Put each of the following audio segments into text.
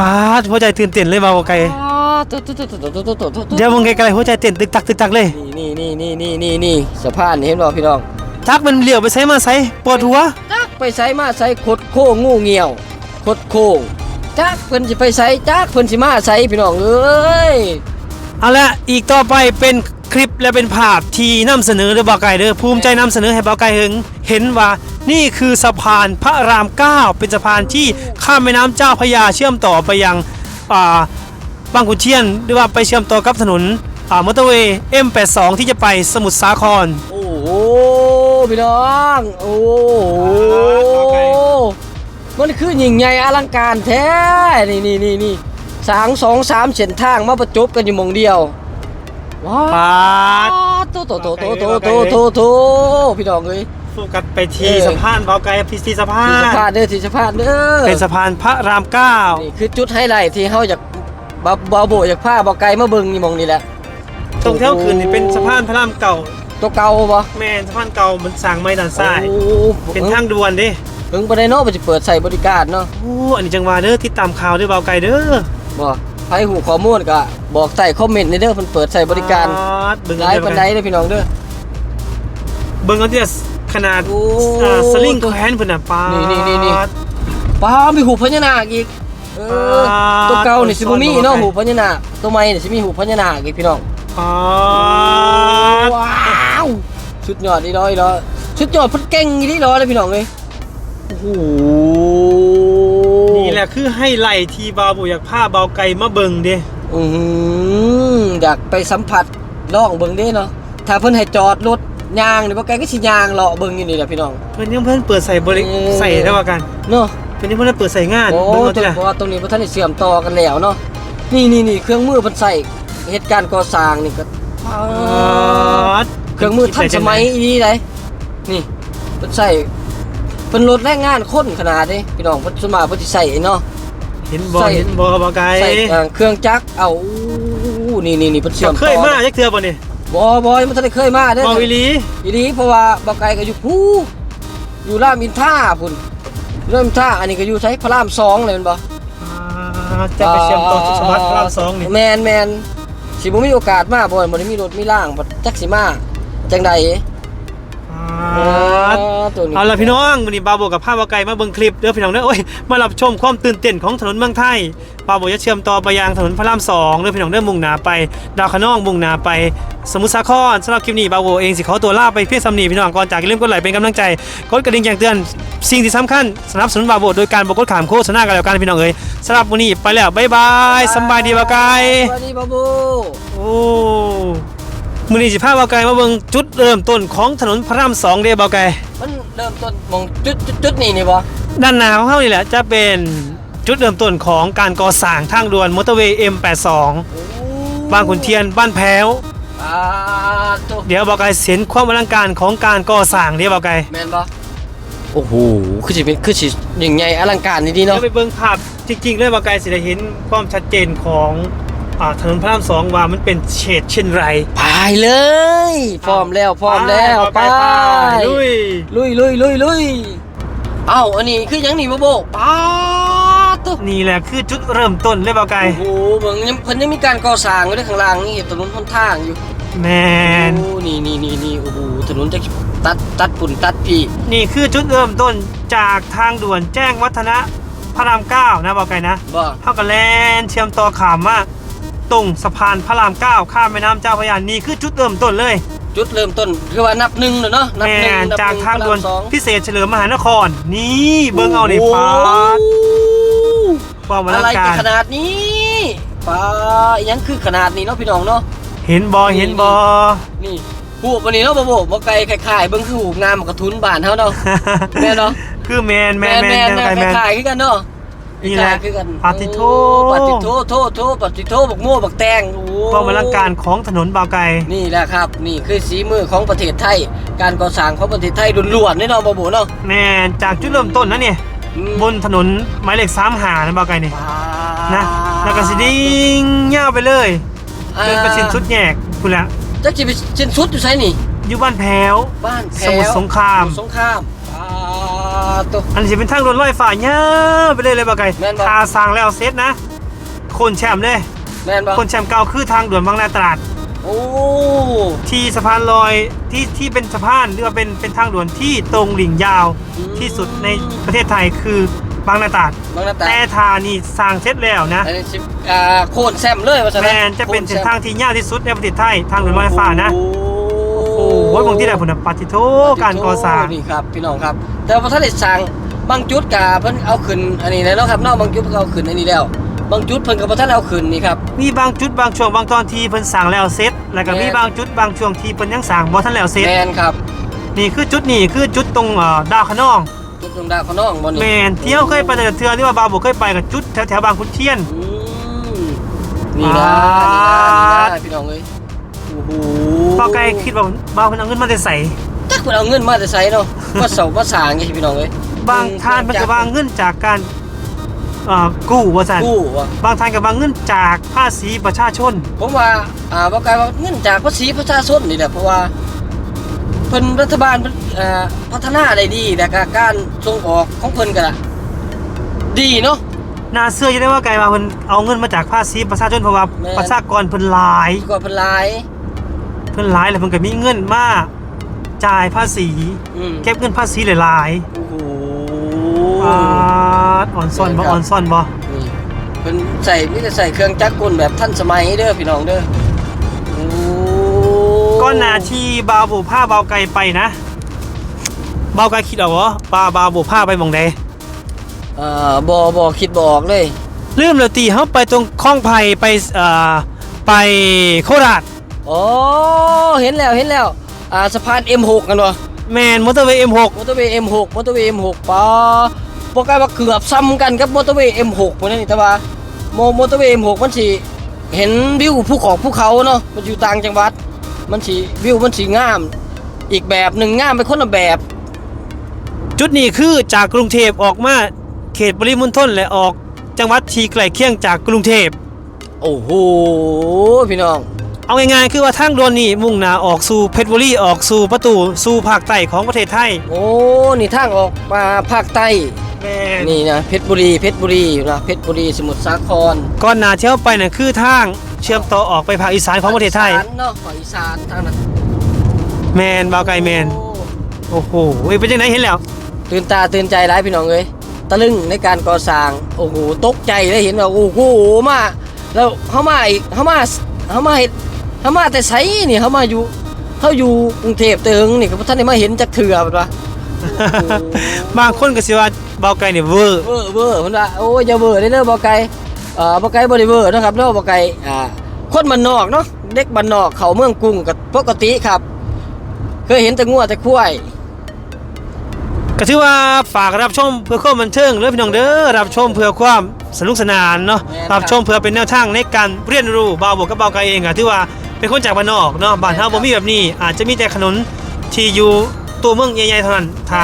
ปาดหัวใจตื่นเต้นเลยเบาไกลอ๋อตุ๊ดตุ๊ดตุ๊ดตุ๊ดตุ๊ดตุ๊ดตุ๊ดเดี๋ยวมึงไกลๆหัวใจเต้นตึกตักตึกตักเลยนี่นี่นี่นี่นี่นี่สะพานนี่เห็นบ่พี่น้องจักมันเลี้ยวไปไสมาไสปวดหัวจักไปไสมาไสคดโค้งงูเงี่ยวคดโค้งจักเพิ่นสิไปไสจักเพิ่นสิมาไสพี่น้องเอ้ยเอาละอีกต่อไปเป็น คลิปและเป็นภาพที่นำเสนอเด้อเบาไก่เด้อภูมิใจนำเสนอให้เบาไก่เห็นเห็นว่านี่คือสะพานพระรามเก้าเป็นสะพานที่ข้ามแม่น้ำเจ้าพระยาเชื่อมต่อไปยังอ่าบางขุนเทียนหรือว่าไปเชื่อมต่อกับถนนอ่ามอเตอร์เวย์ M82 ที่จะไปสมุทรสาคร โอ้โหพี่น้อง โอ้โหต่อไปมันคือยิ่งใหญ่อลังการแท้ นี่นี่นี่นี่สางสองสามเส้นทางมาประจบกันอยู่มองเดียว ว้าวปาดโตโตโตโตโตโตโตโตพี่น้องเอ้ยโฟกัสไปที่เออ สะพานเบาไก่ที่ที่สะพาที่สะพานนเด้อที่สะพานเด้อเป็นสะพานพระรามเก้านี่คือจุดไฮไลท์ที่เฮาอยากบาบาโบอยากพาบ่ไกลมาเบิ่งนี่หมองนี่แหละตรงเท่าคืนนี่เป็นสะพานพระรามเก่า ตัวเก่าบ่แม่นสะพานเก่ามันสร้างไม้ด้านซ้าย โอ้เป็นทางด่วนเดิเพิ่งบ่ได้เนาะมันจะเปิดใช้บริการเนาะ โอ้อันนี้จังหวะเด้อที่ตามข่าวเด้อเบาไก่เด้อบ่ใค รหูข้อมูลก็บอกใต้คอมเมนต์ในเด้อเพิ่นเปิดใช้บริการปดเบิ่งหเอาลายเด้อปานใดเด้อพี่น้องเด้อเบิ่งเอาที่ขนาดโอ้ อ่าสลิงแขวนเพิ่นน่ะปาดนี่นี่นี่นี่ป้ามีหูพญานาคอีกเอออ่า ตัวเก่านี่สิบ่มีเนาะซ่อนบ่หูพญานาคตัวใหม่นี่สิมีหูพญานาคอีกพี่น้อง ปาดว้าวสุดยอดอีร้อยร้อยสุดยอดเพิ่นเก่งอีนี่ร้อยเลยพี่น้องเอ้ยโอ้โห นี่แหละคือให้ไล่ที่บาบ่อยากพาเบาไก่มาเบิ่งเด้อือหืออยากไปสัมผัสลองเบิ่งเด้เนาะถ้าเพิ่นให้จอดรถยางนี่บ่ไกลก็สิยางเลาะเบิ่งอยู่นี่แหละพี่น้อง เพิ่นยังเพิ่นเปิดใส่บริเออ ใส่ได้ว่ากันเนาะเพิ่นยังเพิ่นได้เปิดใส่งานโอ้เบิ่งเอาตรที่งล่ะเพราะว่าตรงนี้บ่ทันได้เชื่อมต่อกันแล้วเนาะนี่นี่นี่เครื่องมือเพิ่นใส่เหตุการณ์ก่อสร้างนี่ก็ปาดเครื่องมือทันสมัยอีนี่เลยนี่เพิ่นใส่ เพิ่นลดแรงงานคนขนาดนี้พี่น้องเพิ่นสวนมากเพิ่นสิใส่เนาะ เห็นบ่ใส่ เห็นบ่เบาไก่ใส่เอ่อเครื่องจักรเอาอู้นี่นี่นี่เพิ่นเชื่อมเคยมาจักเทื่อบ่นี่บ่บ่มันทันได้เคยมาเด้อ บ่อีหลี อีนี้เพราะว่าบ่ไกลก็อยู่ผู้อยู่รามอินทราพุ่นรามอินทราอันนี้ก็อยู่ใช้พระราม2เลยแม่นบ่อ่าจะไปเชื่อมต่อจุดสวัสดิ์พระรามสองนี่แมนแมนสิบ่มีโอกาสมาบ่บ่ได้มีรถมีล่างบ่จักสิมาจังใดอ่า ตัวนี้เอาล่ะพี่น้องวันนี้บาโบกับภาพบาไก่มาเบิ่งคลิปเด้อพี่น้องเด้อโอ้ยมารับชมความตื่นเต้นของถนนเมืองไทยบาโบจะเชื่อมต่อไปยังถนนพระรามสองเด้อพี่น้องเด้อมุ่งหน้าไป ดาวคะนองมุ่งหน้าไป สมุทรสาครสำหรับคลิปนี้บาโบเองสิขอตัวลาไปเพียงสำนีพี่น้องก่อนจากอย่าลืมกดไลค์เป็นกำลังใจกดกระดิ่งแจ้งเตือนสิ่งที่สำคัญสนับสนุนบาโบโดยการบกดขามโฆษณากันแล้วกันพี่น้องเอ้ยสำหรับวันนี้ไปแล้วบ๊ายบายสำบายดีบาไก่สวัสดีบาบูโอ้มือนี้สิพาเบาไก่มาเบิ่งจุด เริ่มต้นของถนนพระรามสองเด้อเบาไก่มันเริ่มต้นมองจุดจุดจุดนี่นี่บ่ด้านหน้าของเขานี่แหละจะเป็นจุดเริ่มต้นของการก่อสร้างทางด่วนมอเตอร์เวย์ M82 บางขุนเทียนบ้านแพ้วอ่าตัวเดี๋ยวบอกไกเห็นความอลังการของการก่อสร้างเดี๋ยวบอกไกแม่นบ่โอ้โหคือสิเป็นคือสิยิ่งใหญ่อลังการนี่ดีเดี๋ยเนาะวไปเบิ่งภาพจริงๆเลยบอกไกสิได้เห็นความชัดเจนของ อ่าถนนพระรามสองว่ามันเป็นเฉดเช่นไรไปเลยพร้อมแล้วพร้อมแล้วไปไปไปลุยลุยลุยลุยลุยเอ้าอันนี้คือหยังนี่บาบูป้าดตัวนี่แหละคือจุดเริ่มต้นเลยบอกไกโอ้โหเบิ่งยังเพิ่นยังมีการก่อสร้างอยู่ในข้างล่างนี่ถนนหนทางอยู่แมน โอ้นี่นี่นี่นี่โอ้โหถนนจะตัดตัดปุ่นตัดพี่นี่คือจุดเริ่มต้นจากทางด่วนแจ้งวัฒนะพระรามเก้านะบอกไกนะบ่ เท่ากับแลนเชื่อมต่อขามมา ตรงสะพานพระรามเก้าข้ามแม่น้ำเจ้าพระยานี่คือจุดเริ่มต้นเลยจุดเริ่มต้นคือว่านับหนึ่งเนาะนับแม่หนึ่งนนับจากหนึ่ทางด่วนพระรมสองพิเศษเฉลิมมหานคร นี่เบิ้งเอาในฟ้าดความออะลังไรกาจะรขนาดนี้ป้าอิหยังคือขนาดนี้เนาะพี่น้องเนาะ เห็นบอเห็นบอ นี่หูบวันนี้เนาะบ่บ่บ่ไกลคล้ายๆเบิ่งคือหูบงามกระทุนบ้านเฮาเนาะ แม่นเนาะ คือแมนแมแม่นนแมแม่นนแมนนะคล้ายๆคือกันเนาะ นี่แหละคล้ายๆคือกันปาติโทโอ้ปาติโทโทโทปาติโทบักโม่บักแตงโอ้ความอลังการของถนนบาวไกลนี่แหละครับ นี่คือสีมือของประเทศไทย การก่อสร้างของประเทศไทยล้วนๆนี่เนาะบ่บ่เนาะแมนจากจุดเริ่มต้นนะเนี่ยอืมบนถนนหมายเลขสามหานะบาวไกลเนี่ยว้าวนะแล้วก็สิดิ้งยาวไปเลยจนไปสิ้นสุดแยกคุณละจักสิไปสิ้นสุดอยู่ไสนี่อยู่บ้านแพ้วบ้านแถสมุทรสงครามสมุทรสงครามว้า ตัว อันนี้จะเป็นทางรถลอยฟ้าเยอะไปเลยเลยบ่ไก่แม่นบ่ ทาสร้างแล้วเสร็จนะ คนแชมป์เลยแม่นบ่คนแชมป์เก่าคือทางด่วนบางนาตราด โอ้ที่สะพานลอยที่ที่เป็นสะพานหรือว่าเป็นเป็นทางด่วนที่ตรงหลิ่งยาวที่สุดในประเทศไทยคือบางนาตราด บางนาตราแต่ทานี่สร้างเสร็จแล้วนะ อันนี้สิอ่าโคนแซมเลยว่าซั่นแมนะนจะเป็นโคเส้นแซมทางที่ยาวที่สุดในประเทศไทยทางด่วนลอยฟ้านะ โอ้ โอ้โหบางที่ไหนผลปฏิโทการก่อสร้างนี่ครับพี่น้องครับ แต่ว่าถ้าได้สร้างบางจุดกะเพิ่นเอาขึ้นอันนี้แล้วเนาะครับเนอกบางจุดเพิ่นเอาขึ้นอันนี้แล้ว บางจุดเพิ่นก็บ่ทันเอาขึ้นนี่ครับมีบางจุดบางช่วงบางตอนที่เพิ่นสร้างแล้วเสร็จแล้วก็แม่นมีบางจุดบางช่วงที่เพิ่นยังสร้างบ่ทันแล้วเสร็จแมนครับนี่คือจุดนี่คือจุดตรงเอ่อดาวคะนองจุดตรงดาวเขาน้องบ่นี่แมนที่เขาเคยไปแต่เทือที่ว่าบาวบ่เคยไปกับจุดแถวแถวๆบางขุนเทียนอืมนี่นะอ่านี่นะนี่นะพี่น้องเอ้ยโอ้โห พอไกลคิดว่าบาวเพิ่นเอาเงินมาแต่ใส่จักเพิ่นเอาเงินมาแต่ไสเนาะมาเสามาสร้างจังซี่พี่น้องเอ้ยบางท่านเพิ่นก็ว่าเงินจากการเอ่อกู้ว่าซั่นกู้ว่ะบางท่านก็ว่าเงินจากภาษีประชาชน ผมว่าอ่าบ่ไกลว่าเงินจากภาษีประชาชนนี่แหละเพราะว่าเพิ่นรัฐบาลเพิ่นเอ่อพัฒนาได้ดีแล้วก็การส่งออกของเพิ่นก็ดีเนาะ น่าเชื่ออยู่ได้ว่าไกลว่าเพิ่นเอาเงินมาจากภาษีประชาชนเพราะว่าแม่น ประชากรเพิ่นหลายกว่าเพิ่นหลาย เพิ่นหลายแล้วเพิ่นก็มีเงินมาจ่ายภาษี อืมเก็บเงินภาษีหลายโอ้โหๆอ่าอ่อนซ่อนบ่ครับอ่อนซ่อนบ่นี่เพิ่นใส่มีแต่ใส่เครื่องจักรกลแบบทันสมัยเด้อพี่น้องเด้อโอ้ก็นาที่บาวบุผ้าบาวไกลไปนะบาวไกลคิดเอาเหรอปลาบาวบุผ้าไปหมองใดเอ่อบ่บ่คิดบ่ออกเลย ลืมเลยตีเขาไปตรงคลองไผ่ไปเอ่อไปโคราช อ๋อเห็นแล้วเห็นแล้วอ่าสะพาน M6 กันวะแมนมอเตอร์เวย์ M6 มอเตอร์เวย์ M6 มอเตอร์เวย์ M6 ปอบ่กลายว่าเกือบซ้ำกันกับมอเตอร์เวย์ M6 พุ่นนี่แต่ว่าโมมอเตอร์เวย์ M6 มันสิเห็นวิวภูเขาภูเขาเนาะมันอยู่ต่างจังหวัด มันสิวิวมันสิงาม อีกแบบหนึ่งงามเป็นคนละแบบ จุดนี้คือจากกรุงเทพออกมาเขตปริมณฑลและออกจังหวัดที่ใกล้เคียงจากกรุงเทพโอ้โหพี่น้อง เอาง่ายๆคือว่าทางด่วนนี่มุ่งหน้าออกสู่เพชรบุรีออกสู่ประตูสู่ภาคใต้ของประเทศไทยโอ้ นี่ทางออกมาภาคใต้ แม่นนี่นะเพชรบุรีเพชรบุรีนะเพชรบุรีสมุทรสาครก่อนหน้าที่เขาไปน่ะคือทางเชื่อมต่อออกไปภาคอีสานของประเทศไทย อีสานเนาะภาคอีสานทางนั้นแมนบาวไกลแมนโอ้โอ้โหเว้ยเป็นยังไงเห็นแล้ว ตื่นตาตื่นใจหลายพี่น้องเอ้ยตะลึงในการก่อสร้างโอ้โหตกใจได้เห็นว่าโอ้โหมาแล้วเฮามาอีกเฮามาเฮามาเฮ็ด เฮามาแต่ไสนี่เฮามาอยู่เฮาอยู่กรุงเทพเติงนี่ก็บ่ทันได้มาเห็นจักเทื่อบัดว่า บางคนก็สิว่าบาวไกลเนี่ยเวอร์เวอร์เวอร์เพิ่นว่าโอ้ยอย่าเวอร์ได้เด้อบ่ไกลเอ่อบ่ไกลบ่ได้เวอร์นะครับเนาะบ่ไกลอ่าคนบ้านนอกเนาะเด็กบ้านนอกเข้าเมืองกรุงก็ปกติครับ เคยเห็นแต่งัวแต่ควาย ก็ถือว่าฝากรับชมเพื่อความบันเทิงเด้อพี่น้องเด้อรับชมเพื่อความสนุกสนานเนาะรับชมเพื่อเป็นแนวทางในการเรียนรู้บาวบวกกับบาวไกลเองอะถือว่า เป็นคนจากบ้านนอกเนาะบ้านเฮาบ่มีแบบนี้ อาจจะมีแต่ถนนที่อยู่ตัวเมืองใหญ่ๆเท่านั้นถ้า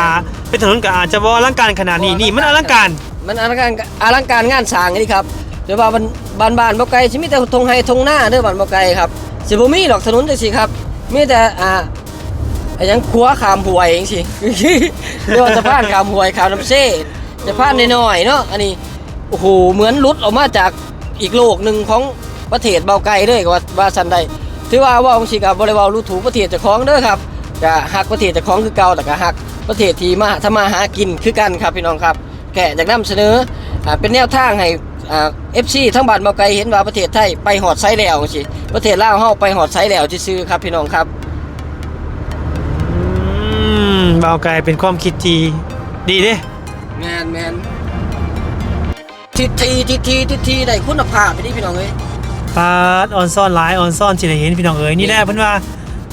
เป็นถนนก็อาจจะบ่อลังการขนาดนี้นี่มันอลังการ มันอลังการอลังการงานสร้างนี่ครับแต่ว่าบ้านบ้านบ้านบ่ไกลสิมีแต่ทงไห้ทงหน้าเด้อบ้านบ่ไกลครับสิบ่มีดอกถนนจังซี่ครับ มีแต่อ่าอหยังขัวขามหวยจังซี่เรียกว่าสะพานขามหวยขามน้ำเซ่สะพานน้อยๆเนาะอันนี้โอ้โหเหมือนลุดออกมาจากอีกโลกหนึ่งของประเทศเบาไกลเด้อก็ว่าว่าซั่นได้ ถือว่าเว่าจังซี่ก็บ่ได้เว้ารู้ถูกประเทศเจ้าของเด้อครับก็ฮักประเทศเจ้าของคือเก่าแต่ก็ฮักประเทศที่มาทำมาหากินคือกันครับพี่น้องครับแกะจากนำเสนออ่าเป็นแนวทางให้อ่า FC ทั้งบ้านเบาไกลเห็นว่าประเทศไทยไปหอดไซแล้วจังซี่ประเทศลาวเฮาไปหอดไซแล้วซื่อๆครับพี่น้องครับอืมบาวไกลเป็นความคิดที่ดีเด้แมนแมนทีทีทีทีทีทีได้คุณภาพไปดิพี่น้องเอ้ย ปาดออนซ่อนหลายออนซ่อนสิได้เห็นพี่น้องเอ้ยนี่แหละเพิ่นว่า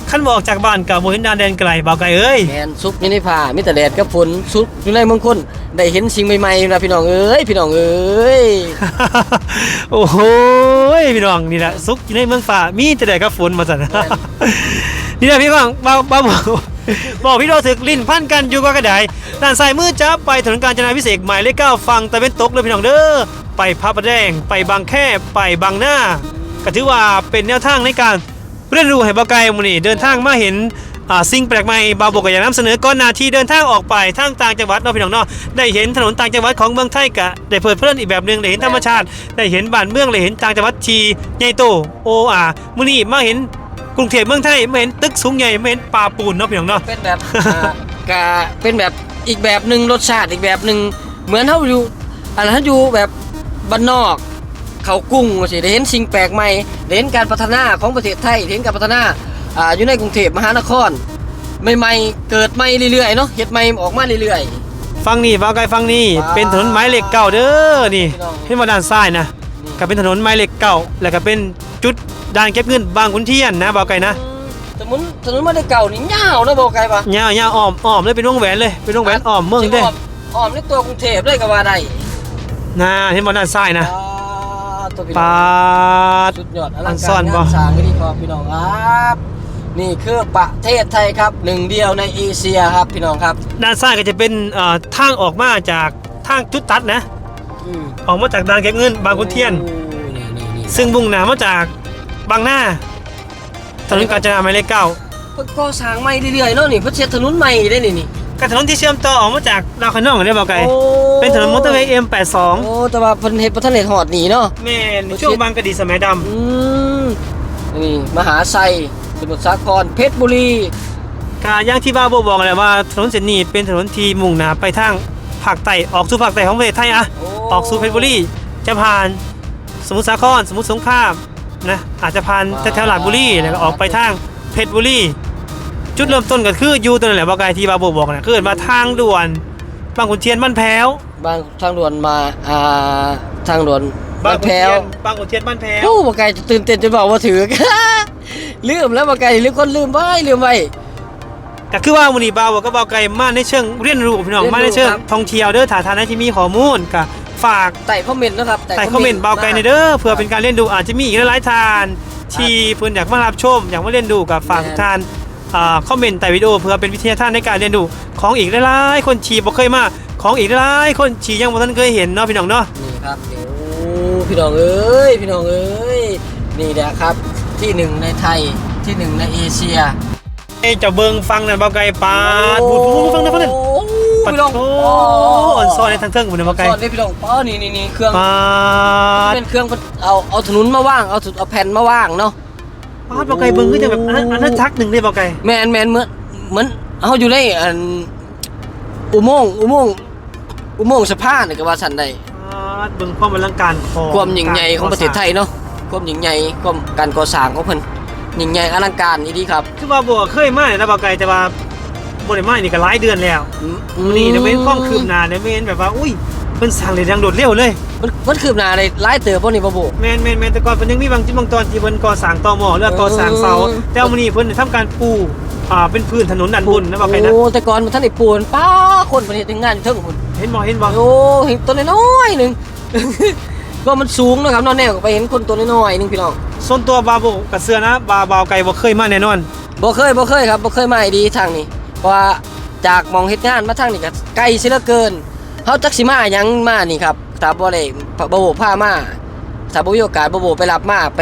คันบ่ออกจากบ้านก็บ่เห็นดานแดนไกลบาวไกลเอ้ยแมนซุกอยู่ในผ้ามีแต่แดดกับฝนซุกอยู่ในเมืองคนได้เห็นสิ่งใหม่ๆนะพี่น้องเอ้ยพี่น้องเอ้ยโอ้โหยพี่น้องนี่แหละซุกอยู่ในเมืองฟ้ามีแต่แดดกับฝนมาสั่นนี่แหละพี่น้องบ้าบ้าบอกบอกพี่เราถึกลิ้นพันกันอยู่ก็กระไดด้านซ้ายมือจับไปถนนกาญจนาพิเศษกหมายเลขเก้าฟังตะเวนตกเลยพี่น้องเด้อ ไปพระประแดง ไปบางแคไปบางหน้า ก็ถือว่าเป็นแนวทางในการเรียนรู้ให้บ่ไกลมื้อนี้เดินทางมาเห็นสิ่งแปลกใหม่บาบก็อยากนำเสนอก่อนหน้าที่เดินทางออกไปทางต่างจังหวัดนาะพี่น้องเนาะได้เห็นถนนต่างจังหวัดของเมืองไทยกะได้เพลิดเพลินอีกแบบหนึงได้เห็นธรรมชาติ ได้เห็นบ้านเมืองได้เห็นต่างจังหวัดทีใหญ่โตโออามื้อนี้มาเห็นกรุงเทพเมืองไทยไมาเห็นตึกสูงใหญ่ไมาเห็นป่าปูนเนาะพี่น้องเนาะเป็นแบบกะเป็นแบบอีกแบบหนึ่งรสชาติอีกแบบหนึ่งเหมือนเขาอยู่อันนั้นอยู่แบบ บ้านนอก เขากรุงสิได้เห็นสิ่งแปลกใหม่ได้เห็นการพัฒนาของประเทศไทยได้เห็นการพัฒนาอ่าอยู่ในกรุงเทพมหานครใหม่ๆเกิดใหม่เรื่อยๆเนาะเฮ็ดใหม่ออกมาเรื่อย ฟังนี่ฟ้าไกลฟังนี่ว้าวเป็นถนนไม้เหล็กเก่าเด้อนี่พี่น้อง เห็นว่าด้านซ้ายนะก็เป็นถนนไม้เหล็กเก่า แล้วก็เป็นจุดด่านเก็บเงินบางขุนเทียนนะบ่าวไกลนะถนนถนนมาได้เก่านี่ยาวนะบอกไกลปะยาวยาวอ้อมอ้อมเลยเป็นวงแหวนเลยเป็นวงแหวนอ้อมเมืองเด้อ้อมอ้อมในตัวกรุงเทพเลยก็ว่าได้ นะเห็นว่าด้านซ้ายนะอ่าตัวพี่ปน้องาด สุดยอดอลัอังนซ่กาอรนงาบ่นสร้างที่ครับพี่น้องครับ นี่คือประเทศไทยครับหนึ่งเดียวในเอเชียครับพี่น้องครับด้านซ้ายก็จะเป็นเอ่อทางออกมาจากทางจุดตัดนะ อืมออกมาจากด่านเก็บเงินบางขุนเทียน โอ้นี่นี่นี่ซึ่งมุ่งหน้ามาจากบางหน้าถนนกาญจนาหมายเลขเก้า เพิ่นก่อสร้างใหม่เรื่อยๆเนาะนี่เพิ่นเช็ดถนนใหม่ได้นี่นี่ กับถนนที่เชื่อมต่อออกมาจากดาวคะนองเนี่ยบ่าวไกลโอ้ เป็นถนนมอเตอร์เวย์ M82 โอ้แต่ว่าเพิ่นเฮ็ดบ่ทันได้ฮอดนี่เนาะ แม่นช่วงบางกะดีสมัยดำอืมนี่มหาไซสมุทรสาครเพชรบุรีกาอย่างที่บ้าโบบอกแหละว่าถนนเส้นนี้เป็นถนนที่มุ่งหน้าไปทางภาคใต้ออกสู่ภาคใต้ของประเทศไทยอะ โอ้ออกสู่เพชรบุรีจะผ่านสมุทรสาครสมุทรสงครามนะอาจจะผ่านแถวๆหลาดบุรีแล้วก็ออกไปทางเพชรบุรี จุดเริ่มต้นก็คืออยู่ตรงนั้นแหละบอกไกที่บ้าโบบอกนะคือมาทางด่วนบางขุนเทียนบ้านแพ้วบางทางด่วนมาอ่าทางด่วนบาบ้างนขุนแพ้เทีวยนบางขุนเทียนบ้านแพ้วโอ้บ่ไกลจะตื่นเต้นจนบอกว่าถือลืมแล้วบ่ไกลลืมคนลืมไว้ลืมไว้ก็คือว่ามูนีบาวก็บอกไกลมาในเชิงเรียนรู้พี่น้องเรียนรู้มาในเชิงครับท่องเที่ยวเด้อถ่าทานที่มีข้อมูลก็ฝากใต้คอมเมนต์นะครับใส่คอมเมนต์เบาไกลในอยเด้อเพื่อเป็นการเล่นดูอาจจะมีอีกหลายๆทานที่เพื่อนอยากมารับชม อยากมาเล่นดูกับฝากทุกท่านอ่า คอมเมนต์ใต้วิดีโอเพื่อเป็นวิทยาทานในการเรียนดูของอีกหลายๆคนชีบ่เคยมาของอีกหลายๆคนชียังบ่ทันเคยเห็นเนาะพี่น้องเนาะนี่ครับเดี๋ยวพี่น้องเอ้ยพี่น้องเอ้ยนี่แหละครับ ที่หนึ่งในไทยที่หนึ่งในเอเชียเอ้ยเจ้าเบิงฟังนั่นเบาไกลปาดพูดพูดพูดฟังนะฟังนั่นโอ้ปัดพี่น้องโอ้อ่อนซ้อนในทางเทิงพุ่นนะเบาไกลสอนได้พี่น้องป้อนี่นี่นี่เครื่องปาดเป็นเครื่องเอาเอาถนนมาว่างเอาถเอาแผ่นมาว่างเนาะ ปาดเบาไกลเบิงคือจังแบบอันนั้นอันนั้นทักหนึ่งเลยเบาไกลแมนแมนเหมือนเหมือนเขาอยู่ในอันอุโมงค์อุโมงค์อุโมงค์สะพานนี่ก็ว่าสันได้ปาดเบิงความอลังการของความยิ่งใหญ่ของประเทศไทยเนาะความยิ่งใหญ่ความการก่อสร้างของเพิ่นยิ่งใหญ่อลังการนี่ดีครับคือว่าบัวเคยมาเนี่ยนะเบาไกลแต่ว่าบ่ได้มานี่ก็หลายเดือนแล้วอืมมื้อนี้เนี่ยเป็นความคืบหน้าเนี่ยเป็นแบบว่าอุ้ยเพิ่นสร้างได้ดังโดดเร็วเลย มันมันคืบหน้าในหลายเติบบ่นี่บ่บุแม่นแม่นแม่นแต่ก่อนเพิ่นยังมีบางจุดบางตอนที่เพิ่นก่อสร้างต่อหม้อหรือว่าก่อสร้างเสาเออ แต่ว่ามื้อนี้เพิ่นได้ทำการปูอ่าเป็นพื้นถนนด้านบนนะบอกไกลนะโอ้แต่ก่อนมันท่านได้ปูนป้าคนประเทศงานอยู่เทิงพุ่นเห็นบ่เห็นบ่โอ้เห็นตัวน้อยๆหนึง ก็มันสูงนะครับนอนแนวไปเห็นคนตัวน้อยๆหนึงพี่น้องส่วนตัวบาโบกับเสือนะบาบาวไกลบ่เคยมาแน่นอน บ่เคยบ่เคยครับบ่เคยมาให้ดีทางนี้ เพราะว่าจากหมองเฮ็ดงานมาทางนี้ก็ไกลสิเหลือเกินเฮาจักสิมาหยังมานี่ครับ ถ้าบ่ได้บ่โบพามาถ้าบ่มีโอกาสบ่โบไปรับมาไป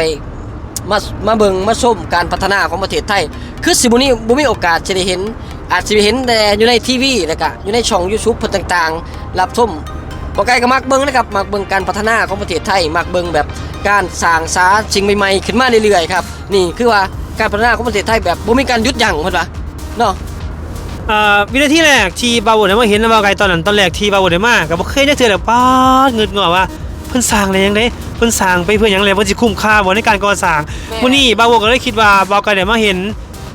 มามาเบิงมาชมการพัฒนาของประเทศไทย คือสิบ่นี้บ่มีโอกาสจะได้เห็น อาจสิเห็นแต่อยู่ในทีวีแล้วก็อยู่ในช่อง YouTube เพิ่นต่างๆ รับชมบ่ไกลก็มักเบิงนะครับมักเบิงการพัฒนาของประเทศไทยมักเบิงแบบการสร้างสาสิ่งใหม่ๆขึ้นมาเรื่อยๆครับนี่คือว่าการพัฒนาของประเทศไทยแบบบ่มีการยุดยั้งเพิ่นว่าเนาะ อ่าวินาทีแรกที่บาโบได้มาเห็นนะบาวไกลตอนนั้นตอนแรกที่บาโบได้มาก็บ่เคยได้เจอแบบป๊าดเงินงอว่าเพิ่นสร้างอะไรยังไดเพิ่นสร้างไปเพื่อหยังไงเพิ่นสิคุ้มค่าบ่ในการก่อสร้างมื้อนี้บาโบก็เลยคิดว่าบาวไกลได้มาเห็น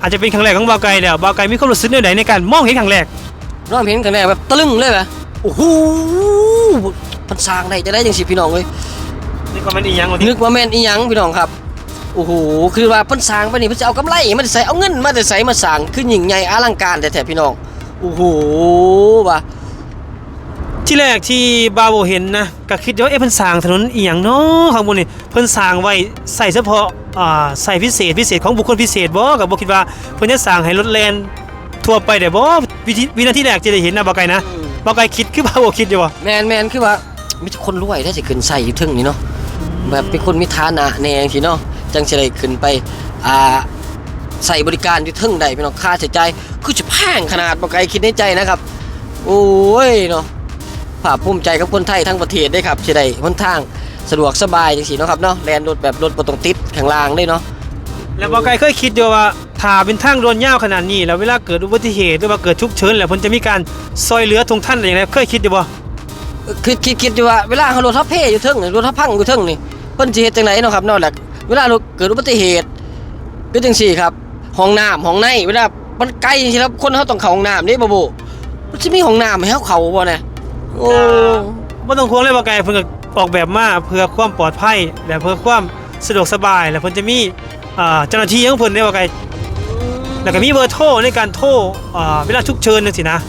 อาจจะเป็นครั้งแรกของบาวไกลแล้วบาวไกลมีความรู้สึกแนวใดในการมองเห็นครั้งแรกน้องเห็นกันแน่แบบตะลึงเลยแบบโอ้โหมันสร้างได้จะได้จังสิพี่น้องเอ้ยนี่ก็มันอีหยังว่านึกว่าแม่นอีหยังพี่น้องครับ โอ้โห คือว่าเพิ่นสร้างไปนี่เพิ่นจะเอากำไรมันใส่เอาเงินมาแต่ใส่มาสร้างคือยิ่งใหญ่อลังการแต่แท้ๆพี่น้อง โอ้โหว่ะที่แรกที่บาโบเห็นนะก็คิดว่าเอ๊ะเพิ่นสร้างถนนอีหยังเนาะข้างบนนี่เพิ่นสร้างไว้ใส่เฉพาะอ่าใส่พิเศษพิเศษของบุคคลพิเศษบ่ก็บ่คิดว่าเพิ่นจะสร้างให้รถแล่นทั่วไปได้บ่วิธีวินาทีแรกที่ได้เห็นนะบ่ไกลนะอืมบ่ไกลคิดคือบ่าวคิดอยู่ว่าแมนแมนคือว่ามีแต่คนรวยได้สิขึ้นใส่อยู่เทึงนี่เนาะแบบเป็นคนมีฐานะแน่จังซี่เนาะ จังสิได้ขึ้นไปอ่าใส่บริการอยู่เทึ่งใดพี่น้องค่าใช้จ่ายคือจะแพงขนาดบ่ไกลคิดในใจนะครับ โอ้ยเนาะภาคภูมิใจกับคนไทยทั้งประเทศได้ครับสิได้หนทางสะดวกสบายจังซี่เนาะครับเนาะแลนรถแบบรถบ่ต้องติดข้างล่างได้เนาะ แล้วบอกไกลเคยคิดอยู่ว่าถ้าเป็นทางโดนยาวขนาดนี้แล้วเวลาเกิดอุบัติเหตุหรือว่าเกิดฉุกเฉินแล้วเพิ่นจะมีการซอยเหลือทงท่านอะไรอย่างไรเคยคิดอยู่บ่คิดคิดคิดอยู่ว่าเวลาเขารถทับเพ่อยู่เทึ่งนี่รถทับพังอยู่เทึ่งนี่เพิ่นสิเฮ็ดจังไดเนาะครับเนาะแหละ เวลารถเกิดอุบัติเหตุก็จังซี่ครับห้องน้ำห้องในเวลามันไกลจังซี่แล้วคนเขาต้องเข้าห้องน้ำนี่บ่บ่มันสิมีห้องน้ำให้เขาเข้าบ่นะโอ้บ่ต้องห่วงเลยบอกไกลเพิ่นก็ออกแบบมาเพื่อความปลอดภัยและเพื่อความสะดวกสบายแล้วเพิ่นจะมีอ่าเจ้าหน้าที่ของเพิ่นได้บอกไกลแล้วก็มีเบอร์โทรในการโทรอ่าเวลาฉุกเฉินจังซี่นะ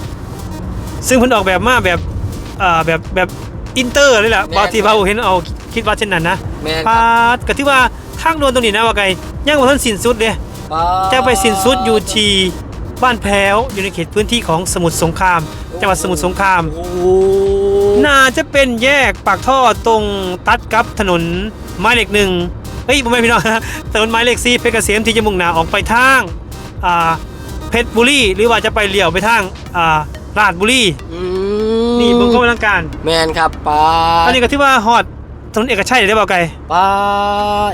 ซึ่งเพิ่นออกแบบมาแบบอ่าแบบแบบอินเตอร์เลยแหละบางทีเราเห็นเอาคิดว่าเช่นนั้นนะแม่นคปารับดก็ถือว่า ทางด่วนตรงนี้นะว่าไกลยังบ่ทันสิ้นสุดเด้ปาดจะไปสิ้นสุดอยู่ที่บ้านแพ้วอยู่ในเขตพื้นที่ของสมุทรสงคราม จังหวัดสมุทรสงครามโอ้น่าจะเป็นแยกปากท่อตรงตัดกับถนนหมายเลขหนึ่งเฮ้ยผมไม่พี่น้องถนนหมายเลขสี่เพชรเกษมที่จะมุ่งหน้าออกไปทางอ่าเพชรบุรีหรือว่าจะไปเลี้ยวไปทางอ่าราชบุรีอืมนี่มึงก็ไม่ต้องการแม่นครับปาตอนนี้ก็ที่ว่าฮอด ถนนเอกชัยได้เปล่าไกลปา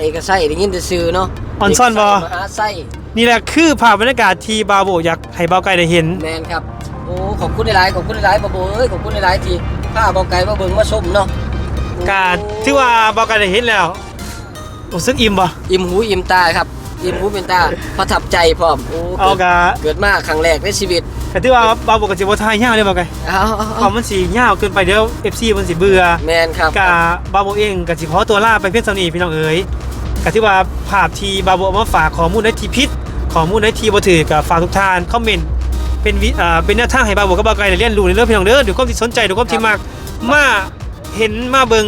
เอกชัยได้ยินแต่ชื่อเนาะออนซ่อนบ่ เกชัยมหาไส้นี่แหละคือภาพบรรยากาศที่บาโบอยากให้เบาไกลได้เห็น แมนครับ โอ้ขอบคุณหลายๆขอบคุณหลายๆปะโบเอ้ยขอบคุณหลายๆที่พาเบาไก่มาเบิ่งมาชมเนาะการที่ว่าเบาไกลได้เห็นแล้วรู้สึกอิ่มบ่อิ่มหูอิ่มตาครับ อิ่มหูอิ่มตาประทับใจพร้อมโอ้เอากะเกิดมาครั้งแรกในชีวิต ก็ที่ว่าบาโบกับจิบทายยาวเลยเบาไกลเอาเอาเพเอาราะมันสียาวเกินไปเดี๋ยว FC มันสิเบื่อแมนครับกะบาโบเองกะสิขอตัวลาไปเพียงเท่านี้พี่น้องเอ๋ยกะที่ว่าภาพที่บาโบเอามาฝากข้อมูลในที่พิษข้อมูลในที่บ่ถือกับฝากทุกท่านคอมเมนต์เป็นวิอ่าเป็นแนวทางให้บาโบกับบาไกลได้เรียนรู้ในเรื่องพี่น้องเด้อด้วยความที่สนใจด้วยความที่มักมาเห็นมาเบิ่ง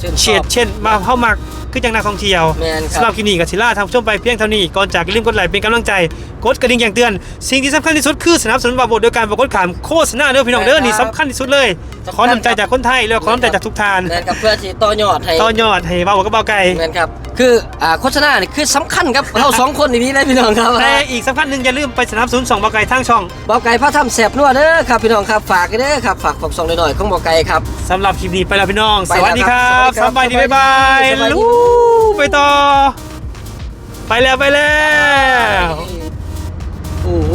ชื่นชเฉียอดบเช่นมาเข้ามัก คือจังนักท่องเที่ยวแมนคสำหรัรับบคลิปนี้กับศิลาทำชมไปเพียงเท่านี้ก่อนจากอย่าลืมกดไลค์เป็นกำลังใจกดกระดิ่งแจ้งเตือน สิ่งที่สำคัญที่สุดคือสนับสนุนบาโบโดยการประกดขามโฆษณาเด้อพี่น้องเด้อนี่สำคัญที่สุดเลยขอนำใจจากคนไทยแล้วขอนำใจจากทุกท่านแมนครับเพื่อที่ต่อยอดให้ต่อยอดให้บาโบกับเบาไก่ แมนครับคืออ่าโฆษณานี่คือสำคัญครับ เราสองคนนี่นะพี่น้องครับแต่อีกสำคัญหนึ่งอย่าลืมไปสนับสนุนสองเบาไก่ทางช่องเบาไก่พระทำแสบนัวเด้อครับพี่น้องครับฝากกันเด้อครับฝากฝากสองหน่อยๆของเบาไก่ครับสำหรับคลิปนี้ไปแล้วพี่น้องไปสแล้ววัสดีครับครับสบายดีสบายดีบ๊ายบายสบายดีลูไปต่อ ไปแล้วไปแล้วโอ้โห